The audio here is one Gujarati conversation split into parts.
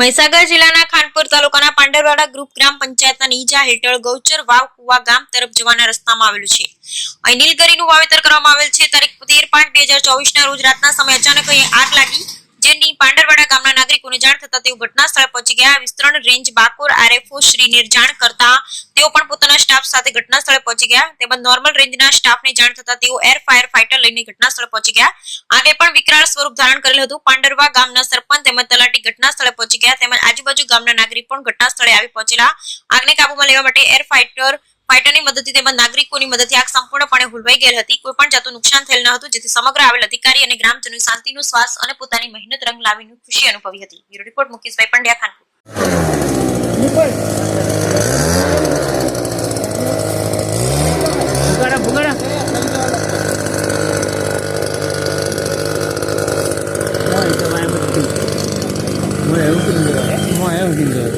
મહીસાગર જિલ્લાના ખાનપુર તાલુકાના પાંડરવાડા ગ્રુપ ગ્રામ પંચાયતના નીજા હેઠળ ગૌચર વાવ કુવા ગામ તરફ જવાના રસ્તામાં આવેલું છે. અહીં નીલગરીનું વાવેતર કરવામાં આવેલ છે. તારીખ તેર પાંચ બે હજાર ચોવીસ ના રોજ રાતના સમયે અચાનક અહીં આગ લાગી, જેની પાંડરવાડા ગામના નાગરિકોને જાણ થતા તેઓ ઘટના સ્થળે પહોંચી ગયા. વિસ્તરણ રેન્જ બાકોર આરએફઓ શ્રીને જાણ કરતા સ્ટાફ સાથે ઘટના સ્થળે પહોંચી ગયા. તેમજ નોર્મલ રેન્જના સ્ટાફને જાણ થતા તેઓ એર ફાયર ફાઇટર લઈને ઘટના સ્થળે પહોંચી ગયા. આગે પણ વિકરાળ સ્વરૂપ ધારણ કરેલું હતું. પાંડરવા ગામના સરપંચ તેમજ તલાટી ઘટના સ્થળે પહોંચી ગયા. તેમજ આજુબાજુ ગામના નાગરિક પણ ઘટના સ્થળે આવી પહોંચેલા. આગને કાબુમાં લેવા માટે એર ફાઇટર ફાઇટરની મદદથી તેમજ નાગરિકોની મદદથી આગ સંપૂર્ણપણે હુલવાઈ ગયેલ હતી. કોઈ પણ જાતનું નુકસાન થયેલ ન હતું, જેથી સમગ્ર આવેલ અધિકારી અને ગ્રામજનો શાંતિનો શ્વાસ અને પોતાની મહેનત રંગ લાવીને ખુશી અનુભવી હતી. બ્યુરો રિપોર્ટ મુકેશભાઈ પંડ્યા, ખાનપુર ભુગાડા ભુગાડા મોય તો એમ જ મોય એવું કીધું મોય એવું કીધું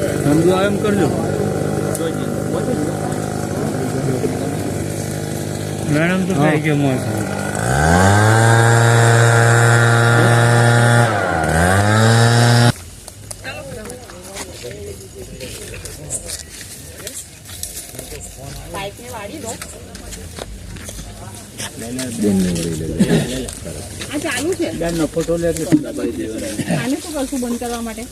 સમજો એમ કરજો મેડમ તો થઈ ગયો આ ચાલુ છે બેનનો ફોટો લે કે આને શું કરશું બંધ કરવા માટે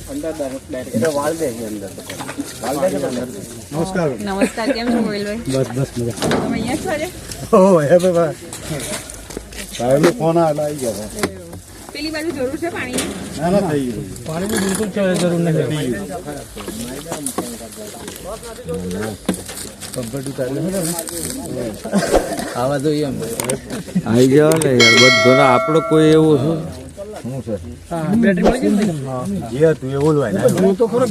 નમસ્કાર. નમસ્કાર કેમ છો ગોયલભાઈ બસ બસ મજા. તમે અહીંયા છો ઓ હે બાબા સાહેબ ફોન આવેલા આવી ગયા. પેલી બાજુ જરૂર છે પાણી ના ના થઈ ગયું. પાણીની બિલકુલ છે જરૂર નથી આવા જોઈએ એમ. આવી જાવ ને યાર બધો આપણો કોઈ એવો છે શું છે? બેટરી મળી ગઈ જે હતું એ ઓલવાય હું તો ખરો